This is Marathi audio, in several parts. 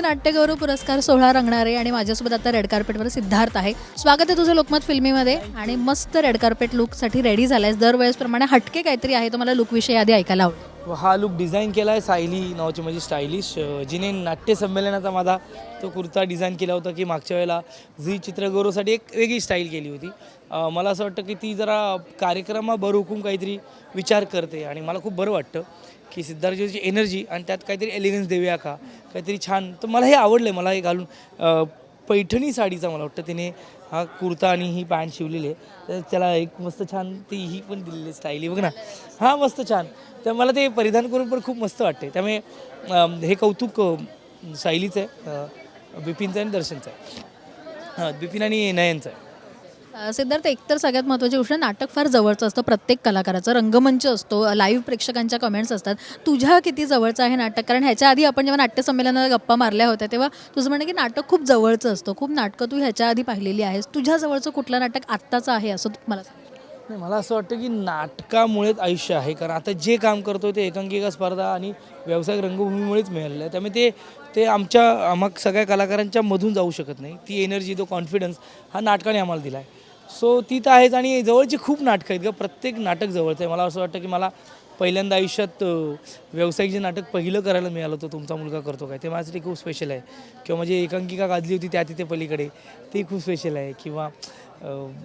मराठी नाट्यगौरव पुरस्कार सोहळा रंगणार आहे आणि माझ्यासोबत आता रेड कार्पेटवर सिद्धार्थ आहे. स्वागत आहे तुझं लोकमत फिल्मीमध्ये आणि मस्त रेड कार्पेट लुकसाठी रेडी झालायस. दरवेळेसप्रमाणे हटके काहीतरी आहे तो मला लुकविषयी आधी ऐकायला आवडेल. हा लुक डिझाईन केला आहे सायली नावाची माझी स्टायलिश जिने नाट्य संमेलनाचा माझा तो कुर्ता डिझाईन केला होता की मागच्या वेळेला झी चित्रगौरवसाठी एक वेगळी स्टाईल केली होती. मला असं वाटतं की ती जरा कार्यक्रमाबर हुकूम काहीतरी विचार करते आणि मला खूप बरं वाटतं की सिद्धार्थची एनर्जी आणि त्यात काहीतरी एलिगन्स देऊया का? काहीतरी छान. तर मला हे आवडलं आहे मला हे घालून. पैठणी साडीचा मला वाटतं तिने हा कुर्ता आणि ही पॅन्ट शिवलेली आहे. तर त्याला एक मस्त छान ती ही पण दिलेली आहे. बघ ना. हां मस्त छान. तर मला ते परिधान करून पण खूप मस्त वाटते त्यामुळे हे कौतुक अम, सायलीचं आहे. बिपिनचं आणि दर्शनचं आहे. हां बिपिन आणि नयनचं आहे. सिद्धार्थ एकतर सगळ्यात महत्त्वाची गोष्ट नाटक फार जवळचं असतं प्रत्येक कलाकाराचं. रंगमंच असतो लाईव्ह प्रेक्षकांच्या कमेंट्स असतात. तुझ्या किती जवळचं आहे नाटक? कारण ह्याच्या आधी आपण जेव्हा नाट्यसंमेलनाला गप्पा मारल्या होत्या तेव्हा तुझं म्हणणं की नाटक खूप जवळचं असतं. खूप नाटकं तू ह्याच्या आधी पाहिलेली आहेस. तुझ्या जवळचं कुठलं नाटक आत्ताचं आहे असं मला नाही मला असं वाटतं की नाटकामुळेच आयुष्य आहे. कारण आता जे काम करतो ते एकांकिका स्पर्धा आणि व्यावसायिक रंगभूमीमुळेच मिळालेलं आहे. त्यामुळे ते ते आमच्या आम्हा सगळ्या कलाकारांच्या मधून जाऊ शकत नाही. ती एनर्जी तो कॉन्फिडन्स हा नाटकाने आम्हाला दिला आहे सो ती तर आहेच. आणि जवळची खूप नाटकं आहेत का प्रत्येक नाटक जवळचं आहे. मला असं वाटतं की मला पहिल्यांदा आयुष्यात व्यावसायिक जे नाटक पहिलं करायला मिळालं होतं तुमचा मुलगा करतो काय ते माझ्यासाठी खूप स्पेशल आहे. किंवा माझी एकांकिका गाजली होती त्या तिथे पलीकडे ती खूप स्पेशल आहे. किंवा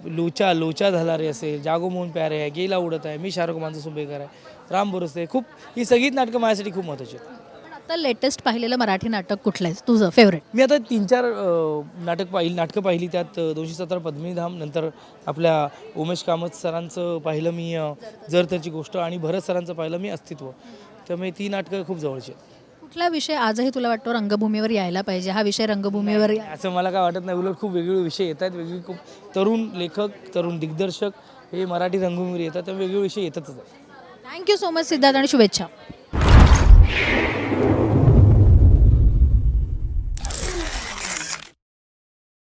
लोचा लोचा झाला रे असेल जागो मोहन प्यारे आहे गेला उडत आहे मी शाहरुख मानचं सुंबेकर आहे राम आहे. खूप ही सगळीच नाटकं माझ्यासाठी खूप महत्त्वाची आहेत. आता लेटेस्ट पाहिलेलं मराठी नाटक कुठलं आहे? तुझं फेवरेट मी आता तीन चार अ, नाटक पाहिली नाटकं पाहिली त्यात अ, दोनशे सतरा पद्मिनीधाम नंतर आपल्या उमेश कामत सरांचं पाहिलं मी अ, जर त्याची गोष्ट आणि भरत सरांचं पाहिलं मी अस्तित्व. त्यामुळे ती नाटकं खूप जवळची आहेत. कुठला विषय आजही तुला वाटतो रंगभूमीवर यायला पाहिजे? हा विषय रंगभूमीवर या- असं मला काय वाटत नाही. उलट खूप वेगवेगळे विषय येत आहेत वेगवेगळे खूप तरुण लेखक तरुण दिग्दर्शक हे मराठी रंगभूमीवर येतात त्यामुळे वेगवेगळे विषय येतातच. आहेत थँक्यू सो मच सिद्धार्थ आणि शुभेच्छा.